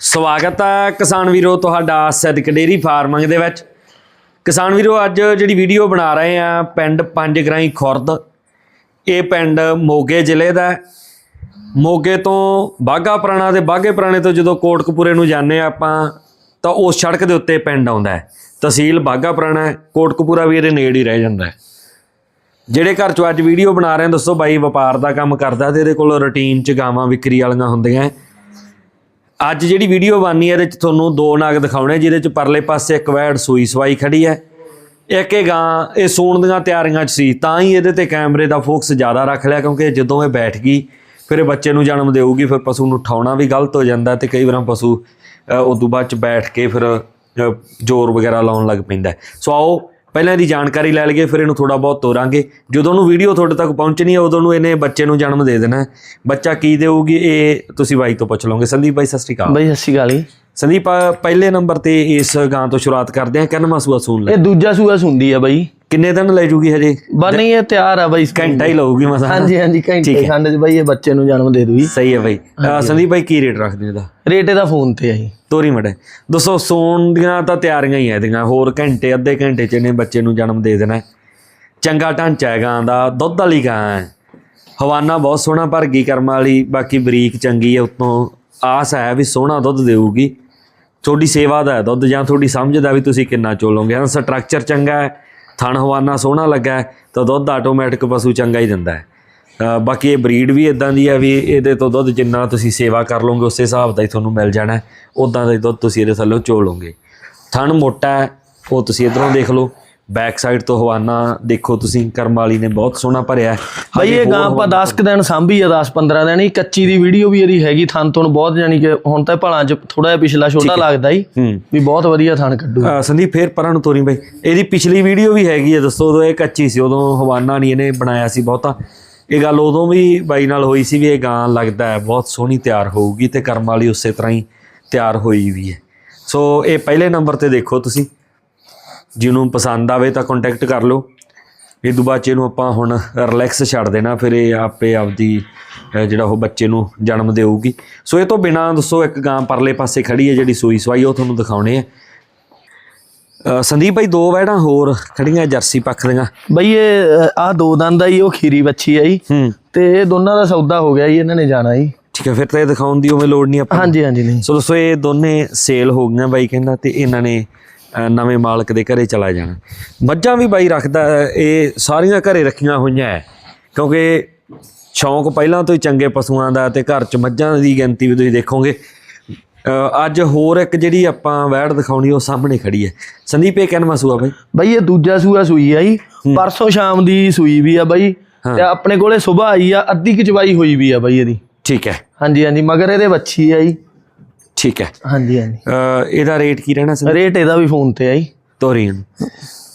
ਸਵਾਗਤ ਹੈ ਕਿਸਾਨ ਵੀਰੋ ਤੁਹਾਡਾ ਸਦਕ ਡੇਰੀ ਫਾਰਮਿੰਗ ਦੇ ਵਿੱਚ। ਕਿਸਾਨ ਵੀਰੋ ਅੱਜ ਜਿਹੜੀ ਵੀਡੀਓ ਬਣਾ ਰਹੇ ਆ ਪਿੰਡ ਪੰਜ ਗਰਾਈ ਖੁਰਦ। ਇਹ ਪਿੰਡ ਮੋਗੇ ਜ਼ਿਲ੍ਹੇ ਦਾ ਮੋਗੇ ਤੋਂ ਬਾਗਾ ਪੁਰਾਣਾ ਤੇ ਬਾਗੇ ਪੁਰਾਣੇ ਤੋਂ ਜਦੋਂ ਕੋਟਕਪੂਰੇ ਨੂੰ ਜਾਂਦੇ ਆ ਆਪਾਂ ਤਾਂ ਉਸ ਸੜਕ ਦੇ ਉੱਤੇ ਪਿੰਡ ਆਉਂਦਾ ਹੈ। ਤਹਿਸੀਲ ਬਾਗਾ ਪੁਰਾਣਾ ਹੈ, ਕੋਟਕਪੂਰਾ ਵੀ ਇਹਦੇ ਨੇੜੇ ਹੀ ਰਹਿ ਜਾਂਦਾ ਹੈ। ਜਿਹੜੇ ਘਰ ਚੋਂ ਅੱਜ ਵੀਡੀਓ ਬਣਾ ਰਹੇ ਆ ਦੱਸੋ ਬਾਈ ਵਪਾਰ ਦਾ ਕੰਮ ਕਰਦਾ ਤੇ ਇਹਦੇ ਕੋਲ ਰੁਟੀਨ ਚ ਗਾਵਾਂ ਵਿਕਰੀ ਵਾਲੀਆਂ ਹੁੰਦੀਆਂ ਅੱਜ ਜਿਹੜੀ ਵੀਡੀਓ ਬਣਨੀ ਹੈ, ਇਹਦੇ ਚ ਤੁਹਾਨੂੰ ਦੋ ਨਾਗ ਦਿਖਾਉਣੇ, ਜਿਹਦੇ ਚ ਪਰਲੇ ਪਾਸੇ ਇੱਕ ਵੈੜ ਸੂਈ ਸਵਾਈ ਖੜੀ ਹੈ। ਇੱਕ ਇਹ ਗਾਂ, ਇਹ ਸੂਣ ਦੀਆਂ ਤਿਆਰੀਆਂ 'ਚ ਸੀ, ਤਾਂ ਹੀ ਇਹਦੇ ਤੇ ਕੈਮਰੇ ਦਾ ਫੋਕਸ ਜ਼ਿਆਦਾ ਰੱਖ ਲਿਆ, ਕਿਉਂਕਿ ਜਦੋਂ ਇਹ ਬੈਠ ਗਈ, ਫਿਰ ਇਹ ਬੱਚੇ ਨੂੰ ਜਨਮ ਦੇਊਗੀ, ਫਿਰ ਪਸ਼ੂ ਨੂੰ ਉਠਾਉਣਾ ਵੀ ਗਲਤ ਹੋ ਜਾਂਦਾ ਤੇ ਕਈ ਵਾਰਾਂ ਪਸ਼ੂ ਉਦੋਂ ਬਾਅਦ ਚ ਬੈਠ ਕੇ ਫਿਰ ਜ਼ੋਰ ਵਗੈਰਾ ਲਾਉਣ ਲੱਗ ਪੈਂਦਾ ਸੋ ਆਓ ਪਹਿਲਾਂ ਇਹਦੀ ਜਾਣਕਾਰੀ ਲੈ ਲਈਏ ਫਿਰ ਇਹਨੂੰ ਥੋੜਾ ਬਹੁਤ ਤੋਰਾਂਗੇ। ਜਦੋਂ ਨੂੰ ਵੀਡੀਓ ਤੁਹਾਡੇ ਤੱਕ ਪਹੁੰਚਣੀ ਹੈ ਉਦੋਂ ਨੂੰ ਇਹਨੇ ਬੱਚੇ ਨੂੰ ਜਨਮ ਦੇ ਦੇਣਾ। ਬੱਚਾ ਕੀ ਦੇਊਗੀ ਇਹ ਤੁਸੀਂ ਬਾਈ ਤੋਂ ਪੁੱਛ ਲਓਗੇ। ਸੰਦੀਪ ਬਾਈ ਸਤਿ ਸ਼੍ਰੀ ਅਕਾਲ। ਬਈ ਸਤਿ ਸ਼੍ਰੀ ਅਕਾਲ ਜੀ। ਸੰਦੀਪ ਪਹਿਲੇ ਨੰਬਰ ਤੇ ਇਸ ਗਾਂ ਤੋਂ ਸ਼ੁਰੂਆਤ ਕਰਦੇ ਹਾਂ। ਕਿੰਨਵਾਂ ਸੂਆ ਸੂਣ ਲੈ ਇਹ ਦੂਜਾ ਸੂਆ ਸੁੰਦੀ ਆ ਬਈ। ਕਿੰਨੇ ਦਿਨ ਲੈ ਜੂਗੀ ਹਜੇ? ਬਸ ਨਹੀਂ ਇਹ ਤਿਆਰ ਆ ਬਈ ਘੰਟਾ ਹੀ ਲਊਗੀ ਮਸਾ। ਹਾਂਜੀ ਹਾਂਜੀ ਘੰਟੇ ਖੰਡ ਚ ਬਈ ਇਹ ਬੱਚੇ ਨੂੰ ਜਨਮ ਦੇ ਦੂਗੀ। ਸਹੀ ਹੈ ਬਾਈ। ਸੰਦੀਪ ਬਾਈ ਕੀ ਰੇਟ ਰੱਖਦੇ ਇਹਦਾ? ਰੇਟ ਇਹਦਾ ਫੋਨ ਤੇ ਆ ਜੀ। ਤੋਰੀ ਮੜੇ। ਦੋਸਤੋ ਸੌਣ ਦੀਆਂ ਤਾਂ ਤਿਆਰੀਆਂ ਹੀ ਐ ਇਹਦੀਆਂ। ਹੋਰ ਘੰਟੇ ਅੱਧੇ ਘੰਟੇ ਚ ਇਹਨੇ ਬੱਚੇ ਨੂੰ ਜਨਮ ਦੇ ਦੇਣਾ। ਚੰਗਾ ਢਾਂਚਾ ਹੈ ਗਾਂ ਦਾ ਦੁੱਧ ਵਾਲੀ ਗਾਂ ਹੈ। ਹਵਾਨਾ ਬਹੁਤ ਸੋਹਣਾ ਭਰਗੀ ਕਰਮ ਵਾਲੀ ਬਾਕੀ ਬਰੀਕ ਚੰਗੀ ਹੈ ਉਤੋਂ ਆਸ ਹੈ ਵੀ ਸੋਹਣਾ ਦੁੱਧ ਦੇਊਗੀ। ਤੁਹਾਡੀ ਸੇਵਾ ਦਾ ਦੁੱਧ ਜਾਂ ਤੁਹਾਡੀ ਸਮਝ ਦਾ ਵੀ ਤੁਸੀਂ ਕਿੰਨਾ ਚੋਲੋਗੇ। ਸਟਰਕਚਰ ਚੰਗਾ ਹੈ। ਥਣ ਹਵਾਨਾ ਸੋਹਣਾ ਲੱਗਾ ਤਾਂ ਦੁੱਧ ਆਟੋਮੈਟਿਕ ਪਸ਼ੂ ਚੰਗਾ ਹੀ ਦਿੰਦਾ ਹੈ। ਬਾਕੀ ਇਹ ਬਰੀਡ ਵੀ ਇਦਾਂ ਦੀ ਹੈ ਵੀ ਇਹਦੇ ਤੋਂ ਦੁੱਧ ਜਿੰਨਾ ਤੁਸੀਂ ਸੇਵਾ ਕਰ ਲਓਗੇ, ਉਸੇ ਹਿਸਾਬ ਦਾ ਹੀ ਤੁਹਾਨੂੰ ਮਿਲ ਜਾਣਾ ਉਦਾਂ ਦਾ ਹੀ ਦੁੱਧ ਤੁਸੀਂ ਇਹਦੇ ਥੱਲੋਂ ਚੋ ਲਓਗੇ। ਥਣ ਮੋਟਾ ਹੈ, ਉਹ ਤੁਸੀਂ ਇਧਰੋਂ ਦੇਖ ਲਓ। ਬੈਕ ਸਾਈਡ ਤੋਂ ਹਵਾਨਾ ਦੇਖੋ ਤੁਸੀਂ ਕਰਮ ਵਾਲੀ ਨੇ ਬਹੁਤ ਸੋਹਣਾ ਭਰਿਆ ਹੈ। ਬਈ ਇਹ ਗਾਂ ਆਪਾਂ 10 ਕੁ ਦਿਨ ਸਾਂਭੀ ਆ 10 15 ਦਿਨ। ਹੀ ਕੱਚੀ ਦੀ ਵੀਡੀਓ ਵੀ ਇਹਦੀ ਹੈਗੀ ਥਣ ਤੋਂ ਬਹੁਤ ਜਾਨੀ ਕਿ ਹੁਣ ਤਾਂ ਭਲਾਂ ਚ ਥੋੜਾ ਜਿਹਾ ਪਿਛਲਾ ਛੋਟਾ ਲੱਗਦਾ ਹੀ। ਵੀ ਬਹੁਤ ਵਧੀਆ ਥਣ ਕੱਢੂ। ਸੰਦੀਪ ਫੇਰ ਪਰਾਂ ਨੂੰ ਤੋਰੀ ਬਾਈ। ਇਹਦੀ ਪਿਛਲੀ ਵੀਡੀਓ ਵੀ ਹੈਗੀ ਹੈ ਦੱਸੋ ਉਦੋਂ ਇਹ ਕੱਚੀ ਸੀ ਉਦੋਂ ਹਵਾਨਾ ਨਹੀਂ ਇਹਨੇ ਬਣਾਇਆ ਸੀ ਬਹੁਤਾ। ਇਹ ਗੱਲ ਉਦੋਂ ਵੀ ਬਾਈ ਨਾਲ ਹੋਈ ਸੀ ਵੀ ਇਹ ਗਾਂ ਲੱਗਦਾ ਹੈ ਬਹੁਤ ਸੋਹਣੀ ਤਿਆਰ ਹੋਊਗੀ ਤੇ ਕਰਮ ਵਾਲੀ ਉਸੇ ਤਰ੍ਹਾਂ ਹੀ ਤਿਆਰ ਹੋਈ ਵੀ ਹੈ। ਸੋ ਇਹ ਪਹਿਲੇ ਨੰਬਰ ਤੇ ਦੇਖੋ ਤੁਸੀਂ। ਜਿਹਨੂੰ ਪਸੰਦ ਆਵੇ ਤਾਂ ਕੰਟੈਕਟ ਕਰ ਲਓ। ਇਹ ਤੋਂ ਬਾਅਦ ਇਹਨੂੰ ਆਪਾਂ ਹੁਣ ਰਿਲੈਕਸ ਛੱਡ ਦੇਣਾ ਫਿਰ ਇਹ ਆਪੇ ਆਪਦੀ ਜਿਹੜਾ ਉਹ ਬੱਚੇ ਨੂੰ ਜਨਮ ਦੇਊਗੀ। ਸੋ ਇਹ ਤੋਂ ਬਿਨਾਂ ਦੱਸੋ ਇੱਕ ਗਾਂ ਪਰਲੇ ਪਾਸੇ ਖੜੀ ਹੈ ਜਿਹੜੀ ਸੂਈ ਸਵਾਈ ਉਹ ਤੁਹਾਨੂੰ ਦਿਖਾਉਣੇ ਆ। ਸੰਦੀਪ ਭਾਈ ਦੋ ਵੈੜਾਂ ਹੋਰ ਖੜੀਆਂ ਜਰਸੀ ਪੱਖ ਦੀਆਂ। ਬਈ ਇਹ ਆ ਦੋ ਦੰਦ ਆ ਜੀ ਉਹ ਖੀਰੀ ਬੱਚੀ ਆ ਜੀ। ਤੇ ਇਹ ਦੋਨਾਂ ਦਾ ਸੌਦਾ ਹੋ ਗਿਆ ਜੀ ਇਹਨਾਂ ਨੇ ਜਾਣਾ ਜੀ। ਠੀਕ ਹੈ ਫਿਰ ਤਾਂ ਇਹ ਦਿਖਾਉਣ ਦੀ ਉਵੇਂ ਲੋੜ ਨਹੀਂ ਆਪਾਂ। ਹਾਂਜੀ ਹਾਂਜੀ ਨਹੀਂ। ਸੋ ਦੋਸਤੋ ਇਹ ਦੋਨੇ ਸੇਲ ਹੋ ਗਈਆਂ ਬਾਈ ਕਹਿੰਦਾ ਤੇ ਇਹਨਾਂ ਨੇ ਨਵੇਂ ਮਾਲਕ ਦੇ ਘਰੇ ਚਲਾ ਜਾਣਾ। ਮੱਝਾਂ ਵੀ ਬਾਈ ਰੱਖਦਾ ਇਹ ਸਾਰੀਆਂ ਘਰੇ ਰੱਖੀਆਂ ਹੋਈਆਂ ਹੈ ਕਿਉਂਕਿ ਸ਼ੌਂਕ ਪਹਿਲਾਂ ਤੋਂ ਹੀ ਚੰਗੇ ਪਸ਼ੂਆਂ ਦਾ ਤੇ ਘਰ 'ਚ ਮੱਝਾਂ ਦੀ ਗਿਣਤੀ ਵੀ ਤੁਸੀਂ ਦੇਖੋਗੇ। ਅੱਜ ਹੋਰ ਇੱਕ ਜਿਹੜੀ ਆਪਾਂ ਵੈੜ ਦਿਖਾਉਣੀ ਉਹ ਸਾਹਮਣੇ ਖੜੀ ਹੈ ਸੰਦੀਪ ਇਹ ਕਿੰਨਵਾਂ ਸੂਆ ਬਾਈ? ਬਈ ਇਹ ਦੂਜਾ ਸੂਆ ਸੂਈ ਆ ਜੀ। ਪਰਸੋਂ ਸ਼ਾਮ ਦੀ ਸੂਈ ਵੀ ਆ ਬਈ। ਤੇ ਆਪਣੇ ਕੋਲੇ ਸਵੇਰ ਆਈ ਆ ਅੱਧੀ ਕਿਚਵਾਈ ਹੋਈ ਵੀ ਆ ਬਈ ਇਹਦੀ। ਠੀਕ ਹੈ ਹਾਂਜੀ ਹਾਂਜੀ ਮਗਰ ਇਹਦੇ ਵੱਛੀ ਆ ਜੀ। ਠੀਕ ਹੈ। ਹਾਂਜੀ ਹਾਂਜੀ। ਅ, ਇਹਦਾ ਰੇਟ ਕੀ ਰਹਿਣਾ ਸੰਦੀਪ ਰੇਟ ਇਹਦਾ ਵੀ ਫੋਨ ਤੇ ਆ ਜੀ। ਤੋਰੀਨ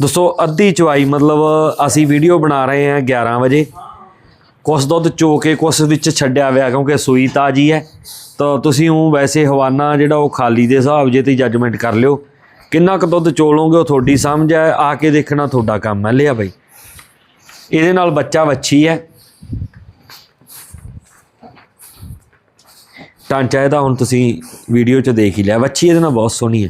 ਦੋਸਤੋ ਅੱਧੀ ਚਵਾਈ ਮਤਲਬ ਅਸੀਂ ਵੀਡੀਓ ਬਣਾ ਰਹੇ ਹਾਂ 11 ਵਜੇ। ਕੁਛ ਦੁੱਧ ਚੋ ਕੇ ਕੁਛ ਵਿੱਚ ਛੱਡਿਆ ਹੋਇਆ ਕਿਉਂਕਿ ਸੂਈ ਤਾਜੀ ਹੈ। ਤਾਂ ਤੁਸੀਂ ਉਹ ਵੈਸੇ ਹਵਾਨਾ ਜਿਹੜਾ ਉਹ ਖਾਲੀ ਦੇ ਹਿਸਾਬ ਜੇ ਤੇ ਜੱਜਮੈਂਟ ਕਰ ਲਿਓ। ਕਿੰਨਾ ਕੁ ਦੁੱਧ ਚੋਲੋਗੇ ਉਹ ਤੁਹਾਡੀ ਸਮਝ ਹੈ। ਆ ਕੇ ਦੇਖਣਾ ਤੁਹਾਡਾ ਕੰਮ ਹੈ। ਲਿਆ ਬਈ। ਇਹਦੇ ਨਾਲ ਬੱਚਾ ਵੱਛੀ ਹੈ। ਢਾਂਚਾ ਇਹਦਾ ਹੁਣ ਤੁਸੀਂ ਵੀਡੀਓ 'ਚ ਦੇਖ ਹੀ ਲਿਆ। ਵੱਛੀ ਇਹਦੇ ਨਾਲ ਬਹੁਤ ਸੋਹਣੀ ਹੈ।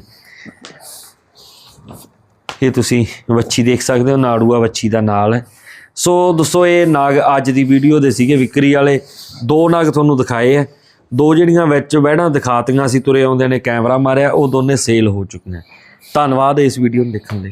ਇਹ ਤੁਸੀਂ ਵੱਛੀ ਦੇਖ ਸਕਦੇ ਹੋ, ਨਾੜੂਆ ਵੱਛੀ ਦਾ ਨਾਲ ਹੈ। ਸੋ ਦੋਸਤੋ, ਇਹ ਨਾਗ ਅੱਜ ਦੀ ਵੀਡੀਓ ਦੇ ਸੀਗੇ ਵਿਕਰੀ ਵਾਲੇ। ਦੋ ਨਾਗ ਤੁਹਾਨੂੰ ਦਿਖਾਏ ਆ ਦੋ ਜਿਹੜੀਆਂ ਵਿੱਚ ਵਹਿੜਾਂ ਦਿਖਾਤੀਆਂ ਸੀ, ਤੁਰੇ ਆਉਂਦੇ ਨੇ ਕੈਮਰਾ ਮਾਰਿਆ, ਉਹ ਦੋਨੇ ਸੇਲ ਹੋ ਚੁੱਕੀਆਂ। ਧੰਨਵਾਦ ਇਸ ਵੀਡੀਓ ਨੂੰ ਦੇਖਣ ਲਈ।